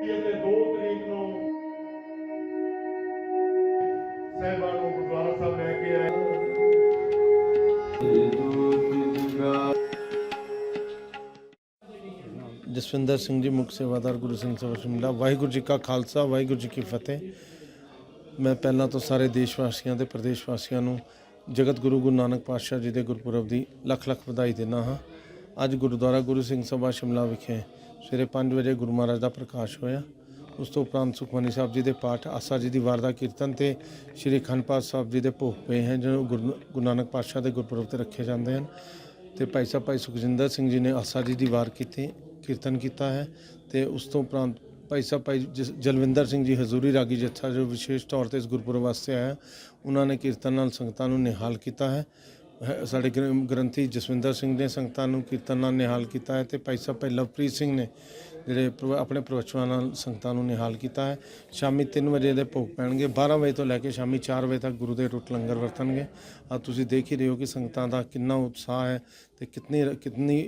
ਅਤੇ 2 ਤਰੀਕ ਨੂੰ ਸਹਿਬਾਨ ਨੂੰ ਗੁਰਦੁਆਰਾ ਸਾਹਿਬ ਲੈ ਕੇ ਆਏ। ਜਸਵਿੰਦਰ ਸਿੰਘ ਜੀ, ਮੁੱਖ ਸੇਵਾਦਾਰ ਗੁਰੂ ਸਿੰਘ ਸਭਾ ਸ਼ਿਮਲਾ ਵਾਹਿਗੁਰੂ ਜੀ ਕਾ ਖਾਲਸਾ, ਵਾਹਿਗੁਰੂ ਜੀ ਕੀ ਫਤਿਹ। ਮੈਂ ਪਹਿਲਾਂ ਤੋਂ ਸਾਰੇ ਦੇਸ਼ ਵਾਸੀਆਂ ਤੇ ਪ੍ਰਦੇਸ਼ ਵਾਸੀਆਂ ਨੂੰ ਜਗਤ ਗੁਰੂ ਗੁਰੂ ਨਾਨਕ ਪਾਤਸ਼ਾਹ ਜੀ ਦੇ ਗੁਰਪੁਰਬ ਦੀ ਲੱਖ ਲੱਖ ਵਧਾਈ ਦਿੰਦਾ ਹਾਂ। ਅੱਜ ਗੁਰਦੁਆਰਾ ਗੁਰੂ ਸਿੰਘ ਸਭਾ ਸ਼ਿਮਲਾ ਵਿਖੇ ਸਵੇਰੇ 5 ਵਜੇ ਗੁਰੂ ਮਹਾਰਾਜ ਦਾ ਪ੍ਰਕਾਸ਼ ਹੋਇਆ। ਉਸ ਤੋਂ ਉਪਰੰਤ ਸੁਖਮਨੀ ਸਾਹਿਬ ਜੀ ਦੇ ਪਾਠ, ਆਸਾ ਜੀ ਦੀ ਵਾਰਦਾ ਕੀਰਤਨ ਤੇ ਸ੍ਰੀ ਅਖੰਡ ਪਾਠ ਸਾਹਿਬ ਜੀ ਦੇ ਭੋਗ ਪਏ ਹਨ, ਜੋ ਗੁਰੂ ਗੁਰੂ ਨਾਨਕ ਪਾਤਸ਼ਾਹ ਦੇ ਗੁਰਪੁਰਬ ਤੇ ਰੱਖੇ ਜਾਂਦੇ ਹਨ। ਤੇ ਭਾਈ ਸਾਹਿਬ, ਭਾਈ ਸੁਖਜਿੰਦਰ ਸਿੰਘ ਜੀ ਨੇ ਆਸਾ ਜੀ ਦੀ ਵਾਰ ਕੀਤੀ, ਕੀਰਤਨ ਕੀਤਾ ਹੈ ਤੇ ਉਸ ਤੋਂ ਉਪਰੰਤ ਭਾਈ ਸਾਹਿਬ, ਭਾਈ ਜਸ- ਜਲਵਿੰਦਰ ਸਿੰਘ ਜੀ ਹਜ਼ੂਰੀ ਰਾਗੀ ਜੱਥਾ, ਜੋ ਵਿਸ਼ੇਸ਼ ਤੌਰ ਤੇ ਇਸ ਗੁਰਪੁਰਬ ਵਾਸਤੇ ਆਇਆ, ਉਹਨਾਂ ਨੇ ਕੀਰਤਨ ਨਾਲ ਸੰਗਤਾਂ ਨੂੰ ਨਿਹਾਲ ਕੀਤਾ ਹੈ। ਹੈ- ਸਾਡੇ ਗ੍ਰੰ- ਗ੍ਰੰਥੀ ਜਸਵਿੰਦਰ ਸਿੰਘ ਨੇ ਸੰਗਤਾਂ ਨੂੰ ਕੀਰਤਨ ਨਾਲ ਨਿਹਾਲ ਕੀਤਾ ਹੈ ਤੇ ਭਾਈ ਸਾਹਿਬ ਭਾਈ ਲਵਪ੍ਰੀਤ ਸਿੰਘ ਨੇ ਜਿਹੜੇ ਪ੍ਰਵ- ਆਪਣੇ ਪ੍ਰਵਚਨਾਂ ਨਾਲ ਸੰਗਤਾਂ ਨੂੰ ਨਿਹਾਲ ਕੀਤਾ ਹੈ ਸ਼ਾਮੀ 3 ਵਜੇ ਦੇ ਭੋਗ ਪੈਣਗੇ 12 ਵਜੇ ਤੋਂ ਲੈ ਕੇ ਸ਼ਾਮੀ 4 ਵਜੇ ਤੱਕ ਗੁਰੂ ਦੇ ਰੁੱਟ ਲੰਗਰ ਵਰਤਣਗੇ ਆ ਤੁਸੀਂ ਦੇਖ ਹੀ ਰਹੇ ਹੋ ਕਿ ਸੰਗਤਾਂ ਦਾ ਕਿੰਨਾ ਉਤਸ਼ਾਹ ਹੈ ਤੇ ਕਿਤਨੀ ਕਿਤਨੀ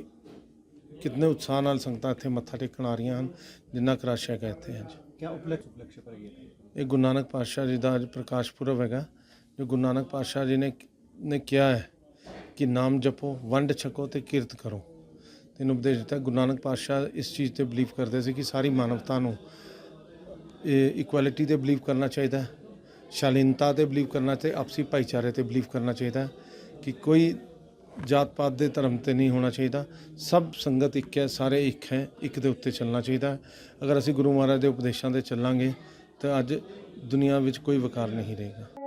ਕਿਤਨੇ ਉਤਸ਼ਾਹ ਨਾਲ ਸੰਗਤਾਂ ਇੱਥੇ ਮੱਥਾ ਟੇਕਣ ਆ ਰਹੀਆਂ ਹਨ ਜਿੰਨਾ ਕਰਾਸ਼ਿਆ ਕਹਿੰਦੇ ਹਨ ਜੀ क्या उपलक्ष्य उपलक्ष्य पर ये थे? ਇਹ ਗੁਰੂ ਨਾਨਕ ਪਾਤਸ਼ਾਹ ਜੀ ਦਾ ਅੱਜ ਪ੍ਰਕਾਸ਼ ਪੁਰਬ ਹੈਗਾ ਜੋ ਗੁਰੂ ਨਾਨਕ ਪਾਤਸ਼ਾਹ ਜੀ ਨੇ ਨੇ ਕਿਹਾ ਹੈ ਕਿ ਨਾਮ ਜਪੋ, ਵੰਡ ਛਕੋ ਤੇ ਕਿਰਤ ਕਰੋ। ਤੈਨੂੰ ਉਪਦੇਸ਼ ਦਿੱਤਾ ਗੁਰੂ ਨਾਨਕ ਪਾਤਸ਼ਾਹ ਇਸ ਚੀਜ਼ ਤੇ ਬਲੀਵ ਕਰਦੇ ਸੀ ਕਿ ਸਾਰੀ ਮਾਨਵਤਾ ਨੂੰ ਇਹ ਇਕੁਐਲਿਟੀ ਤੇ ਬਲੀਵ ਕਰਨਾ ਚਾਹੀਦਾ ਸ਼ਾਲੀਨਤਾ ਤੇ ਬਲੀਵ ਕਰਨਾ ਤੇ ਆਪਸੀ ਭਾਈਚਾਰੇ ਤੇ ਬਲੀਵ ਕਰਨਾ ਚਾਹੀਦਾ ਕਿ ਕੋਈ ਜਾਤ ਪਾਤ ਦੇ ਧਰਮ ਤੇ ਨਹੀਂ ਹੋਣਾ ਚਾਹੀਦਾ। ਸਭ ਸੰਗਤ ਇੱਕ ਹੈ, ਸਾਰੇ ਇੱਕ ਹੈ, ਇੱਕ ਦੇ ਉੱਤੇ ਚੱਲਣਾ ਚਾਹੀਦਾ ਅਗਰ ਅਸੀਂ ਗੁਰੂ ਮਹਾਰਾਜ ਦੇ ਉਪਦੇਸ਼ਾਂ ਤੇ ਚੱਲਾਂਗੇ ਤਾਂ ਅੱਜ ਦੁਨੀਆ ਵਿੱਚ ਕੋਈ ਵਕਾਰ ਨਹੀਂ ਰਹੇਗਾ।